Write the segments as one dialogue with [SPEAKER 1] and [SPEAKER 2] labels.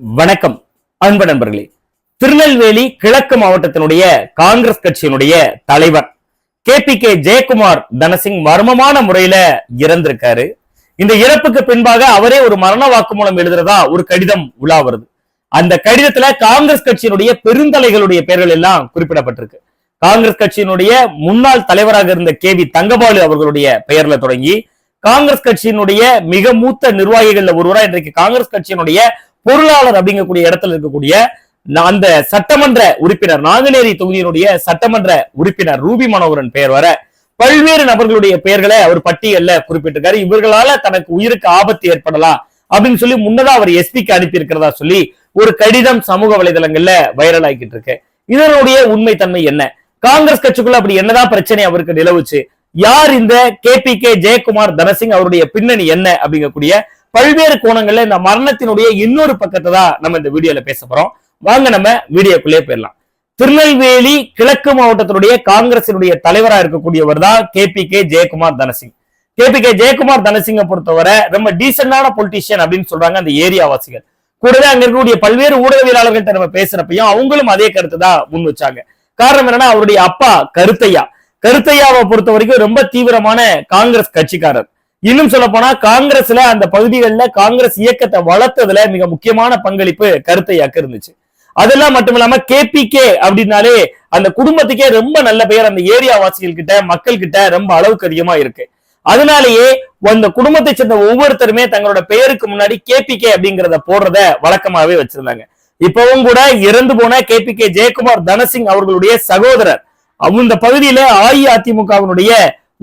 [SPEAKER 1] வணக்கம் அன்பு நண்பர்களே. திருநெல்வேலி கிழக்கு மாவட்டத்தினுடைய காங்கிரஸ் கட்சியினுடைய தலைவர் K P K Jayakumar Dhanasingh மர்மமான முறையில இறந்திருக்காரு. இந்த இறப்புக்கு பின்பாக அவரே ஒரு மரண வாக்குமூலம் எழுதுறதா ஒரு கடிதம் உலா வருது. அந்த கடிதத்துல காங்கிரஸ் கட்சியினுடைய பெருந்தலைகளுடைய பெயர்கள் எல்லாம் குறிப்பிடப்பட்டிருக்கு. காங்கிரஸ் கட்சியினுடைய முன்னாள் தலைவராக இருந்த கே வி தங்கபாலு அவர்களுடைய பெயர்ல தொடங்கி காங்கிரஸ் கட்சியினுடைய மிக மூத்த நிர்வாகிகள்ல ஒருவரா இன்றைக்கு காங்கிரஸ் கட்சியினுடைய பொருளாளர் அப்படிங்கக்கூடிய இடத்துல இருக்கக்கூடிய அந்த சட்டமன்ற உறுப்பினர் நாங்குநேரி தொகுதியினுடைய சட்டமன்ற உறுப்பினர் ரூபி மனோகரன் பெயர் வர பல்வேறு நபர்களுடைய பெயர்களை அவர் பட்டியல்ல குறிப்பிட்டிருக்காரு. இவர்களால தனக்கு உயிருக்கு ஆபத்து ஏற்படலாம் அப்படின்னு சொல்லி முன்னதா அவர் எஸ்பிக்கு அனுப்பி இருக்கிறதா சொல்லி ஒரு கடிதம் சமூக வலைதளங்கள்ல வைரல் ஆகிட்டு இருக்கு. இதனுடைய உண்மை தன்மை என்ன? காங்கிரஸ் கட்சிக்குள்ள அப்படி என்னதான் பிரச்சனை அவருக்கு நிலவுச்சு? யார் இந்த K P K Jayakumar Dhanasingh அவருடைய பின்னணி என்ன அப்படிங்கக்கூடிய பல்வேறு கோணங்கள்ல இந்த மரணத்தினுடைய இன்னொரு பக்கத்தை தான் நம்ம இந்த வீடியோல பேச போறோம். வாங்க நம்ம வீடியோக்குள்ளே போயிடலாம். திருநெல்வேலி கிழக்கு மாவட்டத்தினுடைய காங்கிரசினுடைய தலைவரா இருக்கக்கூடியவர் தான் K P K Jayakumar Dhanasingh. K P K Jayakumar தனசிங்கை பொறுத்தவரை ரொம்ப டீசென்டான பொலிட்டிஷியன் அப்படின்னு சொல்றாங்க அந்த ஏரியா வாசிகள் கூடவே அங்க இருக்கக்கூடிய பல்வேறு ஊடகவியலாளர்கள்ட்ட நம்ம பேசுறப்பையும் அவங்களும் அதே கருத்தை தான் முன் வச்சாங்க. காரணம் என்னன்னா அவருடைய அப்பா கருத்தையா. கருத்தையாவை பொறுத்த வரைக்கும் ரொம்ப தீவிரமான காங்கிரஸ் கட்சிக்காரர். இன்னும் சொல்ல போனா காங்கிரஸ்ல அந்த பகுதிகளில் காங்கிரஸ் இயக்கத்தை வளர்த்ததுல மிக முக்கியமான பங்களிப்பு கருத்தையாக்கு இருந்துச்சு. அதெல்லாம் மட்டும் இல்லாம கேபிகே அப்படின்னாலே அந்த குடும்பத்துக்கே ரொம்ப நல்ல பெயர். அந்த ஏரியா வாசிகள் கிட்ட மக்கள் கிட்ட ரொம்ப அளவுக்கு அதிகமா இருக்கு. அதனாலேயே அந்த குடும்பத்தை சேர்ந்த ஒவ்வொருத்தருமே தங்களோட பெயருக்கு முன்னாடி கேபிகே அப்படிங்கறத போடுறத வழக்கமாவே வச்சிருந்தாங்க. இப்பவும் கூட இறந்து போன கேபிகே ஜெயக்குமார் தனசிங் அவர்களுடைய சகோதரர். அந்த பகுதியில அஇஅதிமுகவினுடைய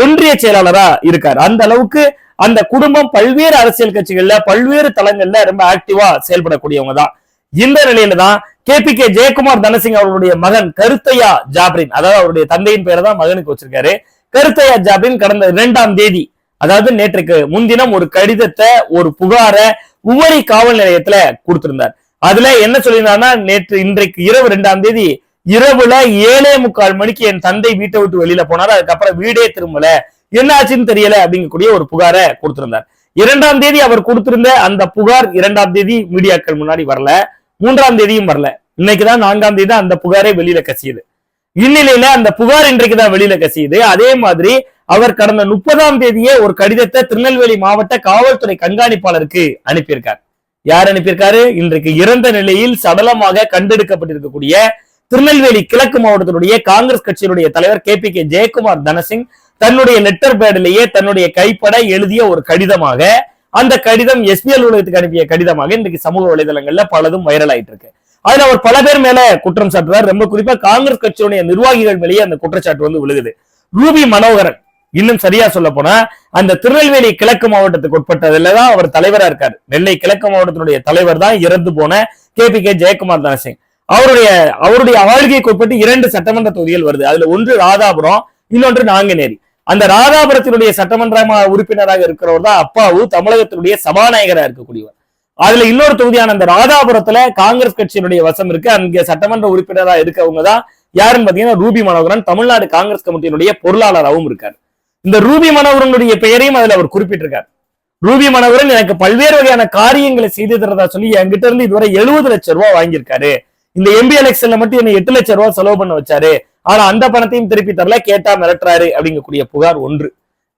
[SPEAKER 1] ஒன்றிய செயலாளரா இருக்காரு. அந்த அளவுக்கு அந்த குடும்பம் பல்வேறு அரசியல் கட்சிகள்ல பல்வேறு தளங்கள்ல ரொம்ப ஆக்டிவா செயல்படக்கூடியவங்க தான். இந்த நிலையில தான் K P K Jayakumar Dhanasingh அவர்களுடைய மகன் கருத்தையா ஜாப்ரின் அதாவது அவருடைய தந்தையின் பெயரை தான் மகனுக்கு வச்சிருக்காரு. கருத்தையா ஜாப்ரின் கடந்த இரண்டாம் தேதி அதாவது நேற்றுக்கு முன்தினம் ஒரு கடிதத்தை ஒரு புகாரை உவரி காவல் நிலையத்துல கொடுத்திருந்தார். அதுல என்ன சொல்லியிருந்தாருன்னா நேற்று இன்றைக்கு இரவு இரண்டாம் தேதி இரவுல ஏழே முக்கால் மணிக்கு என் தந்தை வீட்டை விட்டு வெளியில போனார். அதுக்கப்புறம் வீடே திரும்பல. என்ன ஆச்சுன்னு தெரியல அப்படிங்கக்கூடிய ஒரு புகாரை கொடுத்திருந்தார். இரண்டாம் தேதி அவர் கொடுத்திருந்த அந்த புகார் இரண்டாம் தேதி மீடியாக்கள் முன்னாடி வரல. மூன்றாம் தேதியும் வரல. இன்னைக்குதான் நான்காம் தேதி தான் அந்த புகாரே வெளியில கசியுது. இந்நிலையில அந்த புகார் இன்றைக்கு தான் வெளியில கசியுது. அதே மாதிரி அவர் கடந்த முப்பதாம் தேதியே ஒரு கடிதத்தை திருநெல்வேலி மாவட்ட காவல்துறை கண்காணிப்பாளருக்கு அனுப்பியிருக்கார். யார் அனுப்பியிருக்காரு? இன்றைக்கு இறந்த நிலையில் சடலமாக கண்டெடுக்கப்பட்டிருக்கக்கூடிய திருநெல்வேலி கிழக்கு மாவட்டத்தினுடைய காங்கிரஸ் கட்சியினுடைய தலைவர் K P K Jayakumar Dhanasingh தன்னுடைய லெட்டர் பேடிலேயே தன்னுடைய கைப்பட எழுதிய ஒரு கடிதமாக அந்த கடிதம் எஸ்பி அலுவலகத்துக்கு அனுப்பிய கடிதமாக இன்றைக்கு சமூக வலைதளங்கள்ல பலதும் வைரல் ஆயிட்டு இருக்கு. அதுல அவர் பல பேர் மேல குற்றம் சாட்டுறார். ரொம்ப குறிப்பா காங்கிரஸ் கட்சியுடைய நிர்வாகிகள் மேலேயே அந்த குற்றச்சாட்டு வந்து விழுகுது. ரூபி மனோகரன் இன்னும் சரியா சொல்ல போனா அந்த திருநெல்வேலி கிழக்கு மாவட்டத்துக்கு உட்பட்டதுலதான் அவர் தலைவரா இருக்காரு. நெல்லை கிழக்கு மாவட்டத்தினுடைய தலைவர் தான் இறந்து போன K P K Jayakumar Dhanasingh. அவருடைய அவருடைய ஆளுகைக்கு உட்பட்டு இரண்டு சட்டமன்ற தொகுதிகள் வருது. அதுல ஒன்று ராதாபுரம் இன்னொன்று நாங்குநேரி. அந்த ராதாபுரத்தினுடைய சட்டமன்ற உறுப்பினராக இருக்கிறவர் தான் அப்பாவு தமிழகத்தினுடைய சபாநாயகராக இருக்கக்கூடியவர். அதுல இன்னொரு தொகுதியான அந்த ராதாபுரத்துல காங்கிரஸ் கட்சியினுடைய வசம் இருக்கு. அங்க சட்டமன்ற உறுப்பினரா இருக்கவங்க தான் யாருன்னு பாத்தீங்கன்னா ரூபி மனோகரன் தமிழ்நாடு காங்கிரஸ் கமிட்டியினுடைய பொருளாளராகவும் இருக்காரு. இந்த ரூபி மனோகரனுடைய பெயரையும் அதுல அவர் குறிப்பிட்டிருக்காரு. ரூபி மனோகரன் எனக்கு பல்வேறு வகையான காரியங்களை செய்து தரதா சொல்லி என்கிட்ட இருந்து இதுவரை எழுபது லட்சம் ரூபாய் வாங்கியிருக்காரு. இந்த எம்பி எலெக்ஷன்ல மட்டும் என்ன எட்டு லட்சம் ரூபாய் செலவு பண்ண வச்சாரு. ஆனா அந்த பணத்தையும் திருப்பி தரல கேட்டா மிரட்டுறாரு அப்படிங்கக்கூடிய புகார் ஒன்று.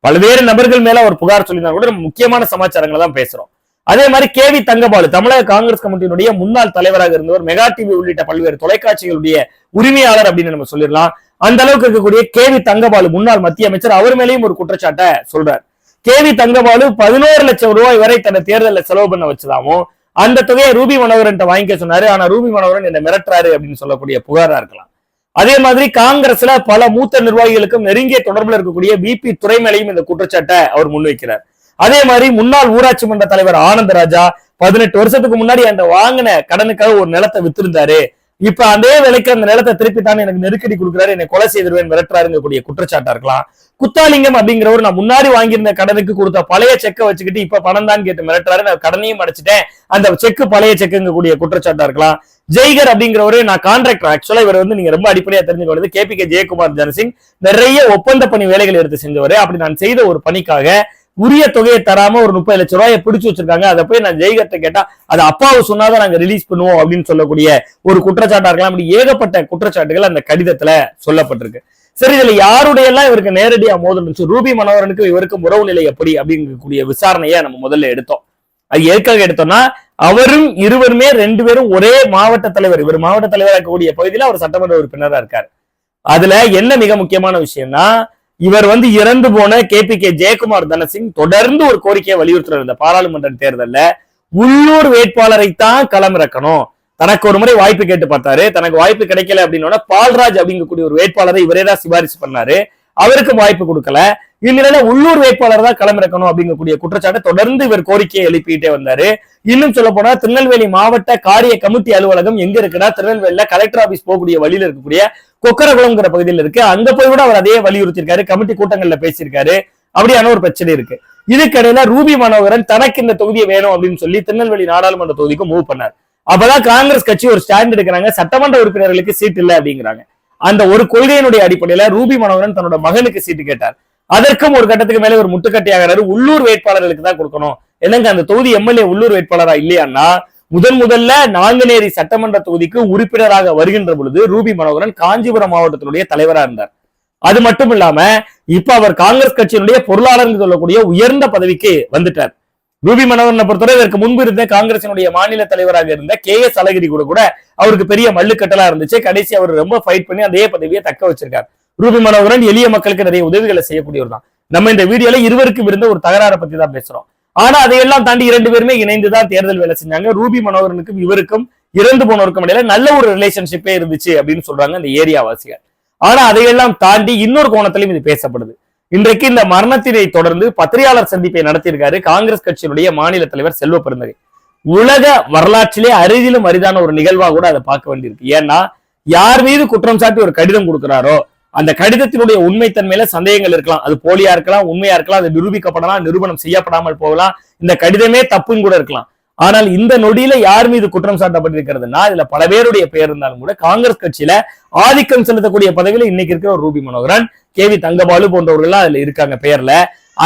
[SPEAKER 1] பல்வேறு நபர்கள் மேல ஒரு புகார் சொல்லினா கூட முக்கியமான சமாச்சாரங்களை தான் பேசுறோம். அதே மாதிரி கே வி தங்கபாலு தமிழக காங்கிரஸ் கமிட்டியினுடைய முன்னாள் தலைவராக இருந்தவர் மெகா டிவி உள்ளிட்ட பல்வேறு தொலைக்காட்சிகளுடைய உரிமையாளர் அப்படின்னு நம்ம சொல்லிடலாம். அந்த அளவுக்கு இருக்கக்கூடிய கே வி தங்கபாலு முன்னாள் மத்திய அமைச்சர் அவர் மேலேயும் ஒரு குற்றச்சாட்டை சொல்றார். கேவி தங்கபாலு பதினோரு லட்சம் ரூபாய் வரை தன்னை தேர்தலில் செலவு பண்ண வச்சதாகவும் அந்த தொகையை ரூபி மனோகரன் வாங்கிக்க சொன்னாரு. ஆனா ரூபி மனோகரன் என்ன மிரட்டுறாரு அப்படின்னு சொல்லக்கூடிய புகாரா இருக்கலாம். அதே மாதிரி காங்கிரஸ்ல பல மூத்த நிர்வாகிகளுக்கும் நெருங்கிய தொடர்பில் இருக்கக்கூடிய பிபி துறை மேலையும் இந்த குற்றச்சாட்டை அவர் முன்வைக்கிறார். அதே மாதிரி முன்னாள் ஊராட்சி மன்ற தலைவர் ஆனந்த ராஜா பதினெட்டு வருஷத்துக்கு முன்னாடி அந்த வாங்கின கடனுக்காக ஒரு நிலத்தை வித்திருந்தாரு. இப்ப அதே விலைக்கு அந்த நிலத்தை திருப்பி தான் எனக்கு நெருக்கடி கொடுக்குறாரு. என்னை கொலை செய்திருவேன் மிரட்டுறாருங்க கூடிய குற்றச்சாட்டா இருக்கலாம். குத்தாலிங்கம் அப்படிங்கிறவர் நான் முன்னாடி வாங்கியிருந்த கடனுக்கு கொடுத்த பழைய செக்கை வச்சுக்கிட்டு இப்ப பணம் தான் கேட்டு மிரட்டுறாரு. நான் கடனையும் அடைச்சிட்டேன். அந்த செக்கு பழைய செக்குங்க கூடிய குற்றச்சாட்டா இருக்கலாம். ஜெய்கர் அப்படிங்கிறவரு நான் கான்ட்ராக்டர் ஆக்சுவலா இவர் வந்து நீங்க ரொம்ப அடிப்படையா தெரிஞ்சுக்க வேண்டியது K P K Jayakumar Janasingh நிறைய ஒப்பந்த பணி வேலைகள் எடுத்து செஞ்சவர். அப்படி நான் செய்த ஒரு பணிக்காக உரிய தொகையை தராம ஒரு முப்பது லட்ச ரூபாயை பிடிச்சு வச்சிருக்காங்க. அதை போய் நான் ஜெய்கர்ட்ட கேட்டா அது அப்பாவை சொன்னாதான் நாங்க ரிலீஸ் பண்ணுவோம் அப்படின்னு சொல்லக்கூடிய ஒரு குற்றச்சாட்டா இருக்கலாம். அப்படி ஏகப்பட்ட குற்றச்சாட்டுகள் அந்த கடிதத்துல சொல்லப்பட்டிருக்கு. சரி இதுல யாருடைய எல்லாம் இவருக்கு நேரடியா மோதல் இருந்துச்சு? ரூபி மனோகரனுக்கு இவருக்கும் உறவு நிலை எப்படி அப்படிங்கக்கூடிய விசாரணையை நம்ம முதல்ல எடுத்தோம். அது எதுக்காக எடுத்தோம்னா அவரும் இருவருமே ரெண்டு பேரும் ஒரே மாவட்ட தலைவர். இவர் மாவட்ட தலைவராக இருக்கக்கூடிய பகுதியில அவர் சட்டமன்ற உறுப்பினரா இருக்கார். அதுல என்ன மிக முக்கியமான விஷயம்னா இவர் வந்து இறந்து போன K P K Jayakumar Dhanasingh தொடர்ந்து ஒரு கோரிக்கையை வலியுறுத்துறாரு இந்த பாராளுமன்ற தேர்தலில் உள்ளூர் வேட்பாளரை தான் களமிறக்கணும். தனக்கு ஒரு முறை வாய்ப்பு கேட்டு பார்த்தாரு. தனக்கு வாய்ப்பு கிடைக்கல அப்படின்னா பால்ராஜ் அப்படிங்கக்கூடிய ஒரு வேட்பாளரை இவரே தான் சிபாரிசு பண்ணாரு. அவருக்கு வாய்ப்பு கொடுக்கல. இல்லைன்னா உள்ளூர் வேட்பாளர் தான் களமிறக்கணும் அப்படிங்கக்கூடிய குற்றச்சாட்டை தொடர்ந்து இவர் கோரிக்கையை எழுப்பிட்டே வந்தாரு. இன்னும் சொல்ல போனா திருநெல்வேலி மாவட்ட காரிய கமிட்டி அலுவலகம் எங்க இருக்குன்னா திருநெல்வேலியில கலெக்டர் ஆபீஸ் போகக்கூடிய வழியில இருக்கக்கூடிய கொக்கரகுளம்ங்கிற பகுதியில் இருக்கு. அங்க போய் கூட அவர் அதே வலியுறுத்திருக்காரு கமிட்டி கூட்டங்கள்ல பேசியிருக்காரு. அப்படியான ஒரு பிரச்சனை இருக்கு. இதுக்கடையில ரூபி மனோகரன் தனக்கு இந்த தொகுதியை வேணும் அப்படின்னு சொல்லி திருநெல்வேலி நாடாளுமன்ற தொகுதிக்கு மூவ் பண்ணார். அப்பதான் காங்கிரஸ் கட்சி ஒரு ஸ்டாண்ட் எடுக்கிறாங்க. சட்டமன்ற உறுப்பினர்களுக்கு சீட் இல்ல அப்படிங்கிறாங்க. அந்த ஒரு கொள்கையினுடைய அடிப்படையில ரூபி மனோகரன் தன்னோட மகனுக்கு சீட்டு கேட்டார். அதற்கும் ஒரு கட்டத்துக்கு மேலே ஒரு முட்டுக்கட்டையாகிறாரு. உள்ளூர் வேட்பாளர்களுக்கு தான் கொடுக்கணும். என்னங்க அந்த தொகுதி எம்எல்ஏ உள்ளூர் வேட்பாளரா இல்லையான்னா முதன் முதல்ல நாங்குநேரி சட்டமன்ற தொகுதிக்கு உறுப்பினராக வருகின்ற பொழுது ரூபி மனோகரன் காஞ்சிபுரம் மாவட்டத்தினுடைய தலைவரா இருந்தார். அது மட்டும் இல்லாம இப்ப அவர் காங்கிரஸ் கட்சியினுடைய பொருளாளர் சொல்லக்கூடிய உயர்ந்த பதவிக்கு வந்துட்டார். ரூபி மனோகரனை பொறுத்தவரை இதற்கு முன்பு இருந்த காங்கிரசினுடைய மாநில தலைவராக இருந்த கே எஸ் அழகிரி கூட கூட அவருக்கு பெரிய மல்லுக்கட்டலா இருந்துச்சு. கடைசி அவர் ரொம்ப ஃபைட் பண்ணி அதே பதவியை தக்க வச்சிருக்கார். ரூபி மனோகரன் எளிய மக்களுக்கு நிறைய உதவிகளை செய்யக்கூடியவர் தான். நம்ம இந்த வீடியோல இருவருக்கும் இருந்த ஒரு தகராறை பத்தி தான் பேசுறோம். ஆனா அதையெல்லாம் தாண்டி இரண்டு பேருமே இணைந்துதான் தேர்தல் வேலை செஞ்சாங்க. ரூபி மனோகரனுக்கும் இவருக்கும் இறந்து போனவருக்கும் இடையில நல்ல ஒரு ரிலேஷன்ஷிப்பே இருந்துச்சு அப்படின்னு சொல்றாங்க அந்த ஏரியா வாசிகள் ஆனா அதையெல்லாம் தாண்டி இன்னொரு கோணத்திலையும் இது பேசப்படுது. இன்றைக்கு இந்த மரணத்தினை தொடர்ந்து பத்திரிகையாளர் சந்திப்பை நடத்தியிருக்காரு காங்கிரஸ் கட்சியினுடைய மாநில தலைவர் செல்வ பெருந்தகை. உலக வரலாற்றிலே அரிதிலும் அரிதான ஒரு நிகழ்வா கூட அதை பார்க்க வேண்டியிருக்கு. ஏன்னா யார் மீது குற்றம் சாட்டி ஒரு கடிதம் கொடுக்கிறாரோ அந்த கடிதத்தினுடைய உண்மைத்தன்மையில சந்தேகங்கள் இருக்கலாம். அது போலியா இருக்கலாம் உண்மையா இருக்கலாம் அது நிரூபிக்கப்படலாம் நிரூபணம் செய்யப்படாமல் போகலாம். இந்த கடிதமே தப்புன்னு கூட இருக்கலாம். ஆனால் இந்த நொடியில யார் மீது குற்றம் சாட்டப்பட்டிருக்கிறதுனா இதுல பல பேருடைய பெயர் இருந்தாலும் கூட காங்கிரஸ் கட்சியில ஆதிக்கம் செலுத்தக்கூடிய பதவியில இன்னைக்கு இருக்கிற ஒரு ரூபி மனோகரன் கே வி தங்கபாலு போன்றவர்கள்லாம் அதுல இருக்காங்க பெயர்ல.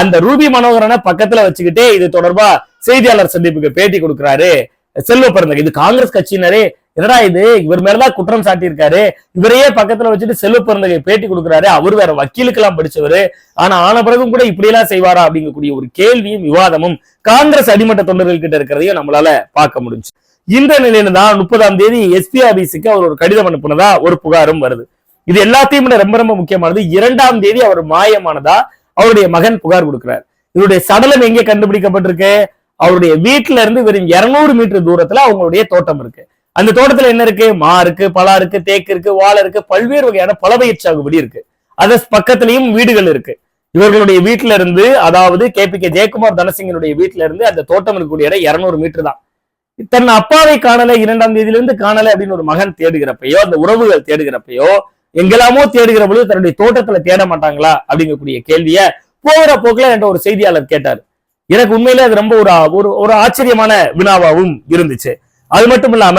[SPEAKER 1] அந்த ரூபி மனோகரனை பக்கத்துல வச்சுக்கிட்டே இது தொடர்பா செய்தியாளர் சந்திப்புக்கு பேட்டி கொடுக்கிறாரு. செல்வ பிறந்தகை இது காங்கிரஸ் கட்சியினரே என்னடா இது? இவர் மேலதான் குற்றம் சாட்டியிருக்காரு. இவரையே பக்கத்துல வச்சுட்டு செல்வ பிறந்தகை பேட்டி கொடுக்குறாரு. அவர் வேற வக்கீலுக்கு எல்லாம் படிச்சவரு. ஆனா ஆன பிறகும் கூட இப்படி எல்லாம் செய்வாரா அப்படிங்கக்கூடிய ஒரு கேள்வியும் விவாதமும் காங்கிரஸ் அடிமட்ட தொண்டர்கள் கிட்ட இருக்கிறதையும் நம்மளால பார்க்க முடிஞ்சு. இந்த நிலையில தான் முப்பதாம் தேதி எஸ்பி அவர் ஒரு கடிதம் அனுப்புனதா ஒரு புகாரும் வருது. இது எல்லாத்தையும் விட ரொம்ப ரொம்ப முக்கியமானது இரண்டாம் தேதி அவர் மாயமானதா அவருடைய மகன் புகார் கொடுக்கிறார். இவருடைய சடலம் எங்கே கண்டுபிடிக்கப்பட்டிருக்கு? அவருடைய வீட்டுல இருந்து வெறும் இருநூறு மீட்டர் தூரத்துல அவங்களுடைய தோட்டம் இருக்கு. அந்த தோட்டத்துல என்ன இருக்கு? மா இருக்கு பலா இருக்கு தேக்கு இருக்கு வாழை இருக்கு பல்வேறு வகையான பலபயிர் சாகுபடி இருக்கு. அது பக்கத்திலையும் வீடுகள் இருக்கு. இவர்களுடைய வீட்டுல இருந்து அதாவது கே பி கே ஜெயக்குமார் தனசிங்கனுடைய வீட்டுல இருந்து அந்த தோட்டம் இருக்கக்கூடிய இடம் இருநூறு மீட்டர் தான். தன் அப்பாவை காணல இரண்டாம் தேதியிலிருந்து காணல அப்படின்னு ஒரு மகன் தேடுகிறப்பையோ அந்த உறவுகள் தேடுகிறப்பையோ எங்கெல்லாமோ தேடுகிற பொழுது தன்னுடைய தோட்டத்துல தேட மாட்டாங்களா அப்படிங்கக்கூடிய கேள்விய போகிற போக்குல என்ற ஒரு செய்தியாளர் கேட்டார். எனக்கு உண்மையிலே அது ரொம்ப ஒரு ஒரு ஒரு ஆச்சரியமான வினாவாகவும் இருந்துச்சு. அது மட்டும் இல்லாம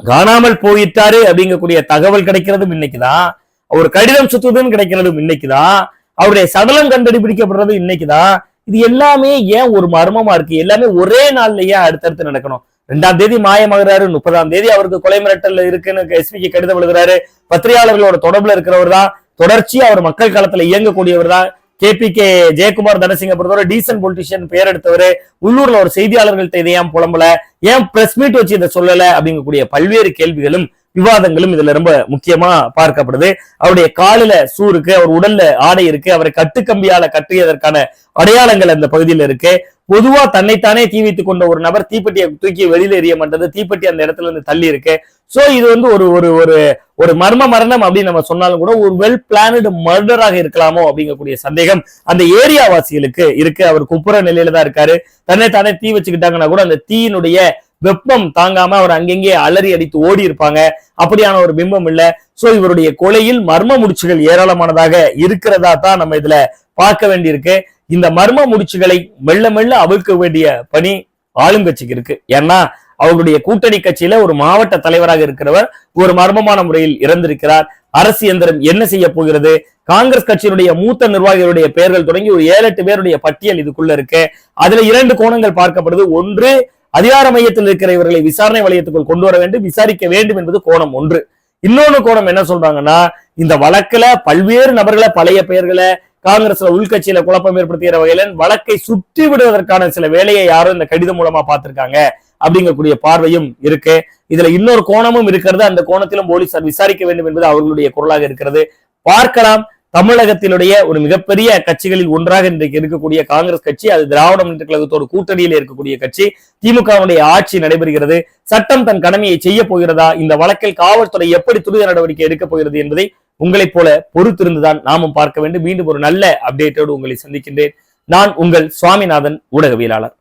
[SPEAKER 1] காணாமல் போயிட்டாரு அப்படிங்கக்கூடிய தகவல் கிடைக்கிறதும் இன்னைக்குதான் ஒரு கடிதம் சுத்துவதும் கிடைக்கிறதும் இன்னைக்குதான் அவருடைய சடலம் கண்டுபிடிக்கப்படுறதும் இன்னைக்குதான் இது எல்லாமே ஏன் ஒரு மர்மமா இருக்கு? எல்லாமே ஒரே நாள்ல ஏன் அடுத்தடுத்து நடக்கணும். ரெண்டாம் தேதி மாயமாகிறாரு முப்பதாம் தேதி அவருக்கு கொலை மிரட்டல் இருக்குன்னு எஸ்பிக்கு கடிதம் எழுதுறாரு. பத்திரிகையாளர்களோட தொடர்புல இருக்கிறவர் தான் தொடர்ச்சியா அவர் மக்கள் களத்துல இயங்கக்கூடியவர் தான் கே பி கே ஜெயக்குமார் தனசிங்க பொறுத்தவரை டீசன்ட் பொலிட்டிஷியன் பெயர் எடுத்தவர். உள்ளூர்ல ஒரு செய்தியாளர்கள்ட்ட இதை ஏன் புலம்பல? ஏன் பிரஸ் மீட் வச்சு இதை சொல்லல? அப்படிங்கக்கூடிய பல்வேறு கேள்விகளும் விவாதங்களும் இதுல ரொம்ப முக்கியமா பார்க்கப்படுது. அவருடைய காலில சூ இருக்கு அவர் உடல்ல ஆடை இருக்கு அவரை கட்டுக்கம்பியால கட்டியதற்கான அடையாளங்கள் அந்த பகுதியில இருக்கு. பொதுவா தன்னைத்தானே தீ வைத்துக் கொண்ட ஒரு நபர் தீப்பெட்டியை தூக்கி வெளியில எரிய மாட்டது தீப்பெட்டி அந்த இடத்துல இருந்து தள்ளி இருக்கு. சோ இது வந்து ஒரு ஒரு ஒரு ஒரு மர்ம மரணம் அப்படின்னு நம்ம சொன்னாலும் கூட ஒரு வெல் பிளானடு மர்டராக இருக்கலாமோ அப்படிங்கக்கூடிய சந்தேகம் அந்த ஏரியா வாசிகளுக்கு இருக்கு. அவர் குப்புற நிலையில தான் இருக்காரு. தன்னைத்தானே தீ வச்சுக்கிட்டாங்கன்னா கூட அந்த தீயினுடைய வெப்பம் தாங்காம அவர் அங்கங்கே அலறி அடித்து ஓடி இருப்பாங்க அப்படியான ஒரு பிம்பம் இல்ல. சோ இவருடைய கொலையில் மர்ம முடிச்சுகள் ஏராளமானதாக இருக்கிறதா தான் நம்ம இதுல பார்க்க வேண்டியிருக்கு. இந்த மர்ம முடிச்சுகளை மெல்ல மெல்ல அவிழ்க்க வேண்டிய பணி ஆளுங்கட்சிக்கு இருக்கு. ஏன்னா அவருடைய கூட்டணி கட்சியில ஒரு மாவட்ட தலைவராக இருக்கிறவர் ஒரு மர்மமான முறையில் இறந்திருக்கிறார். அரசு எந்திரம் என்ன செய்ய போகிறது? காங்கிரஸ் கட்சியினுடைய மூத்த நிர்வாகிகளுடைய பெயர்கள் தொடங்கி ஒரு ஏழு எட்டு பேருடைய பட்டியல் இதுக்குள்ள இருக்கு. அதுல இரண்டு கோணங்கள் பார்க்கப்படுது. ஒன்று அதிகார மையத்தில் இருக்கிற இவர்களை விசாரணை வளையத்துக்குள் கொண்டு வர வேண்டும் விசாரிக்க வேண்டும் என்பது கோணம் ஒன்று. இன்னொன்னு கோணம் என்ன சொல்றாங்கன்னா இந்த வழக்குல பல்வேறு நபர்களை பழைய பெயர்களை காங்கிரஸ்ல உள்கட்சியில குழப்பம் ஏற்படுத்துகிற வகையில வழக்கை சுற்றி விடுவதற்கான சில வேலையை யாரும் இந்த கடிதம் மூலமா பார்த்திருக்காங்க அப்படிங்கக்கூடிய பார்வையும் இருக்கு. இதுல இன்னொரு கோணமும் இருக்கிறது. அந்த கோணத்திலும் போலீசார் விசாரிக்க வேண்டும் என்பது அவர்களுடைய குரலாக இருக்கிறது. பார்க்கலாம். தமிழகத்தினுடைய ஒரு மிகப்பெரிய கட்சிகளில் ஒன்றாக இன்றைக்கு இருக்கக்கூடிய காங்கிரஸ் கட்சி அது திராவிட முன்னேற்ற கழகத்தோடு கூட்டணியில் இருக்கக்கூடிய கட்சி திமுகவுடைய ஆட்சி நடைபெறுகிறது. சட்டம் தன் கடமையை செய்ய போகிறதா? இந்த வழக்கில் காவல்துறை எப்படி துரித நடவடிக்கை எடுக்கப் போகிறது என்பதை உங்களைப் போல பொறுத்திருந்துதான் நாமும் பார்க்க வேண்டும். மீண்டும் ஒரு நல்ல அப்டேட்டோடு உங்களை சந்திக்கின்றேன். நான் உங்கள் சுவாமிநாதன் ஊடகவியலாளர்.